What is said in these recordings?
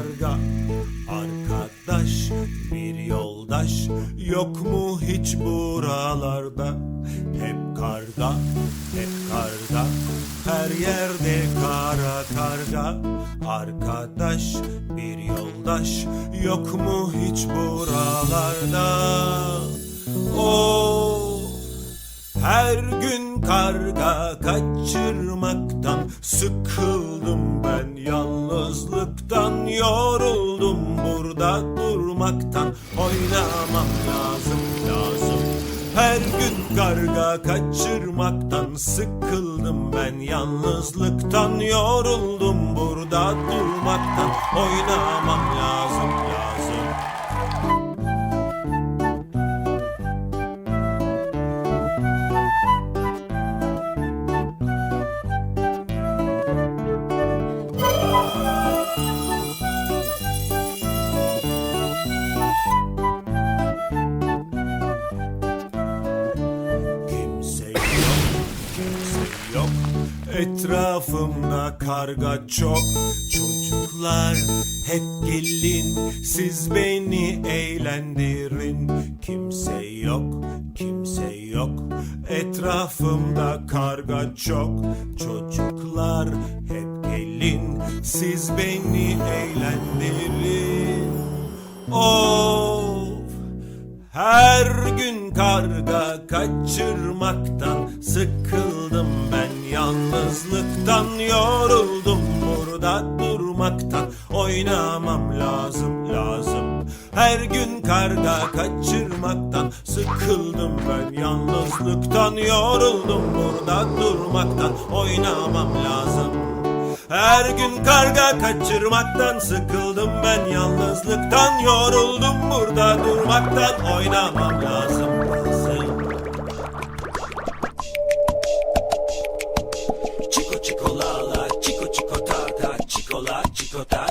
karga arkadaş bir yoldaş. Yok mu hiç buralarda? Hep karga hep karga. Her yerde kara karga. Arkadaş bir yoldaş. Yok mu hiç buralarda? O her gün karga kaçırmaktan ben yalnızlıktan yoruldum burada durmaktan. Oynamam lazım lazım. Her gün karga kaçırmaktan sıkıldım ben. Yalnızlıktan yoruldum burada durmaktan. Oynamam lazım lazım Etrafımda karga çok. Çocuklar hep gelin Siz beni eğlendirin. Kimse yok, kimse yok. Etrafımda karga çok. Çocuklar hep gelin Siz beni eğlendirin. Of her gün karga kaçırmaktan sıkıldım ben. Yalnızlıktan yoruldum burada durmaktan. Oynamam lazım lazım. Her gün karga kaçırmaktan sıkıldım ben. Yalnızlıktan yoruldum burada durmaktan. Oynamam lazım. Her gün karga kaçırmaktan sıkıldım ben. Yalnızlıktan yoruldum burada durmaktan. Oynamam lazım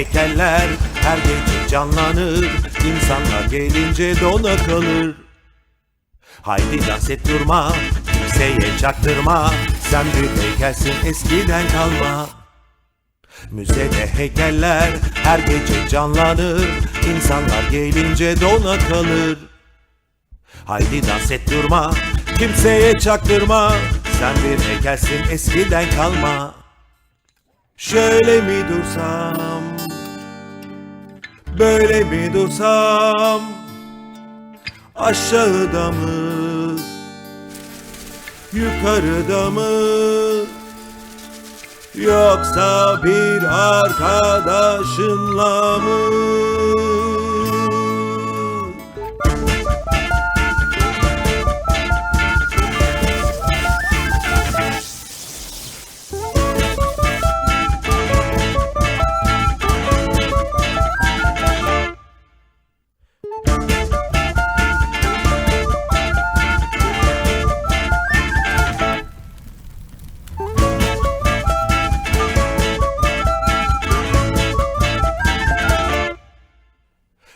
heykeller her gece canlanır İnsanlar gelince dona kalır. Haydi dans et durma Kimseye çaktırma Sen bir heykelsin eskiden kalma. Müzede heykeller her gece canlanır İnsanlar gelince dona kalır. Haydi dans et durma Kimseye çaktırma Sen bir heykelsin eskiden kalma. Şöyle mi dursam Böyle mi dursam Aşağıda mı Yukarıda mı? Yoksa bir arkadaşınla mı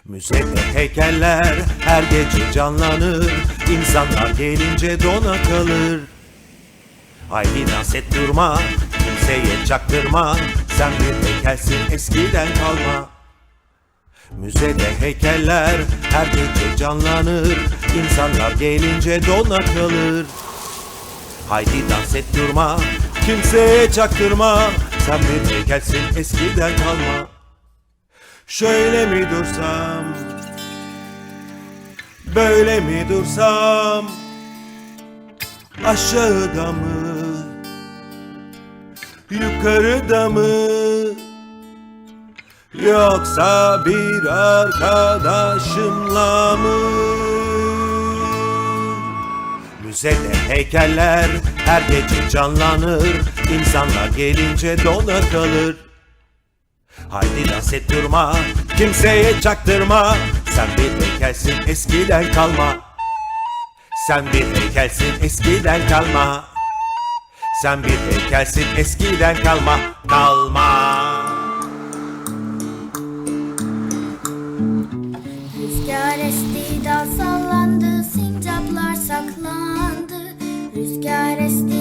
Müzede heykeller her gece canlanır. İnsanlar gelince dona kalır. Haydi dans et durma Kimseye çaktırma. Sen bir heykelsin eskiden kalma. Müzede heykeller her gece canlanır. İnsanlar gelince dona kalır. Haydi dans et durma Kimseye çaktırma. Sen bir heykelsin eskiden kalma Şöyle mi dursam? Böyle mi dursam? Aşağıda mı? Yukarıda mı? Yoksa bir arkadaşımla mı? Müzede heykeller her gece canlanır. İnsanlar gelince dona kalır Haydi dans et durma Kimseye çaktırma. Sen bir heykelsin eskiden kalma. Sen bir heykelsin eskiden kalma. Sen bir heykelsin eskiden kalma. Kalma. Rüzgar esti dal sallandı sincaplar saklandı. Rüzgar esti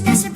Christmas